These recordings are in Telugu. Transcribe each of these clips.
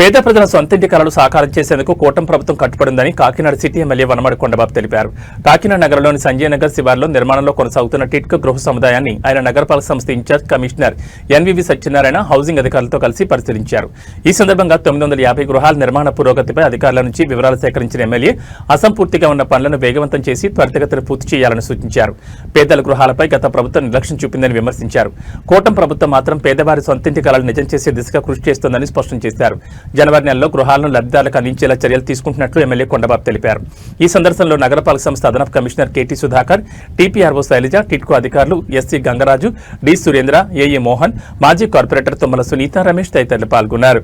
పేద ప్రజల సొంతింటి కళలు సాకారం చేసేందుకు కూటమి ప్రభుత్వం కట్టుబడిందని కాకినాడ సిటీ ఎమ్మెల్యే వనమడి కొండబాబు తెలిపారు. కాకినాడ నగరంలోని సంజయ్ నగర్ శివార్లో నిర్మాణంలో కొనసాగుతున్న టిట్కో గృహ సముదాయాన్ని ఆయన నగరపాలక సంస్థ incharge commissioner NVV Satyanarayana housing అధికారులతో కలిసి పరిశీలించారు. ఈ సందర్భంగా తొమ్మిది వందల యాభై గృహాల నిర్మాణ పురోగతిపై అధికారుల నుంచి వివరాలు సేకరించిన ఎమ్మెల్యే అసంపూర్తిగా ఉన్న పనులను వేగవంతం చేసి త్వరితగతిన పూర్తి చేయాలని సూచించారు. పేదల గృహాలపై గత ప్రభుత్వం నిర్లక్ష్యం చూపిందని విమర్శించారు. కూటమి ప్రభుత్వం మాత్రం పేదవారి సొంతింటి కళలు నిజం చేసే దిశగా కృషి చేస్తోందని స్పష్టం చేశారు. జనవరి నెలలో గృహాలను లబ్ధిదారులకు అందించేలా చర్యలు తీసుకుంటున్నట్లు ఎమ్మెల్యే కొండబాబు తెలిపారు. ఈ సందర్శనలో నగరపాలక సంస్థ అదనపు commissioner KT Sudhakar TPRO Sailaja TIDCO అధికారులు ఎస్సీ గంగరాజు డి సురేంద్ర ఏఏ మోహన్ మాజీ కార్పొరేటర్ తుమ్మల సునీత రమేష్ తదితరులు పాల్గొన్నారు.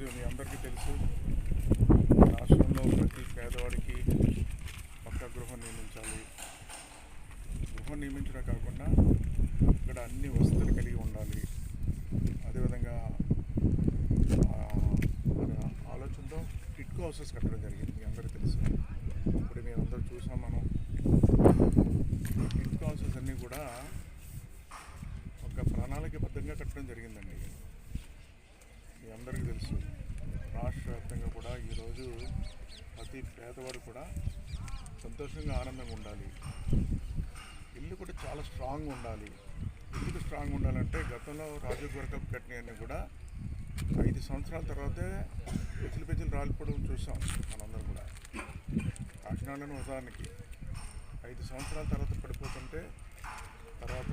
ఈరోజు మీ అందరికీ తెలుసు. రాష్ట్రంలో ప్రతి పేదవాడికి పక్క గృహం నిర్మించాలి. గృహం నియమించడం కాకుండా ఇక్కడ అన్ని వసతులు కలిగి ఉండాలి. అదేవిధంగా మన ఆలోచనతో టిట్కో హౌసెస్ కట్టడం జరిగింది. మీ అందరికీ తెలుసు. ఇప్పుడు మేము అందరూ చూసాం మనం టిట్కో హౌసెస్ అన్నీ కూడా ఒక ప్రణాళికబద్ధంగా కట్టడం జరిగిందండి మీ అందరికీ తెలుసు రాష్ట్ర వ్యాప్తంగా కూడా ఈరోజు ప్రతి పేదవాడు కూడా సంతోషంగా ఆనందంగా ఉండాలి. ఇల్లు కూడా చాలా స్ట్రాంగ్ ఉండాలి. ఇల్లు స్ట్రాంగ్ ఉండాలంటే గతంలో రాజీవ్ గవర్కప్ కట్టినవన్నీ కూడా ఐదు సంవత్సరాల తర్వాతే పెచ్చులు పెచ్చులు రాలిపోవడం చూసాం మనందరం కూడా. కాకినాడలోని ఉదాహరణకి ఐదు సంవత్సరాల తర్వాత పడిపోతుంటే తర్వాత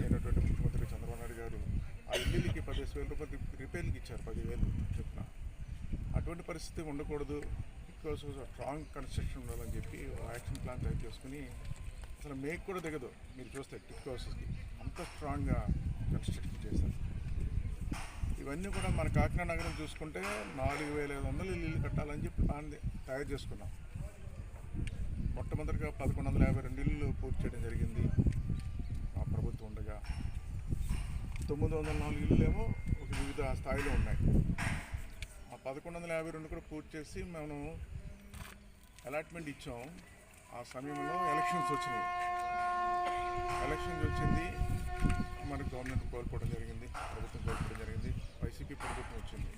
అయినటువంటి ముఖ్యమంత్రి చంద్రబాబు నాయుడు గారు ఆ ఇల్లుకి పదిహేను వేల రూపాయలు రిపేర్కి ఇచ్చారు పదివేలు చెప్పిన. అటువంటి పరిస్థితి ఉండకూడదు. కోసం స్ట్రాంగ్ కన్స్ట్రక్షన్ ఉండాలని చెప్పి ఒక యాక్షన్ ప్లాన్ తయారు చేసుకుని అసలు మేక్ కూడా దిగదు. మీరు చూస్తే టిక్ హౌసెస్కి అంత స్ట్రాంగ్గా కన్స్ట్రక్షన్ చేశారు. ఇవన్నీ కూడా మన కాకినాడ నగరం చూసుకుంటే నాలుగు వేల ఐదు వందలు ఇల్లు కట్టాలని చెప్పి ప్లాన్ తయారు చేసుకున్నాం. మొట్టమొదటిగా పదకొండు వందల యాభై రెండు ఇల్లు పూర్తి చేయడం జరిగింది. మా ప్రభుత్వం ఉండగా తొమ్మిది వందల నాలుగు ఇల్లు ఏమో ఒక వివిధ స్థాయిలో ఉన్నాయి. పదకొండు వందల యాభై రెండు కూడా పూర్తి చేసి మనం అలాట్మెంట్ ఇచ్చాం. ఆ సమయంలో ఎలక్షన్స్ వచ్చినాయి. ఎలక్షన్స్ వచ్చింది. మరి గవర్నమెంట్ కోల్పోవడం జరిగింది. ప్రభుత్వం కోల్పోవడం జరిగింది. వైసీపీ ప్రభుత్వం వచ్చింది.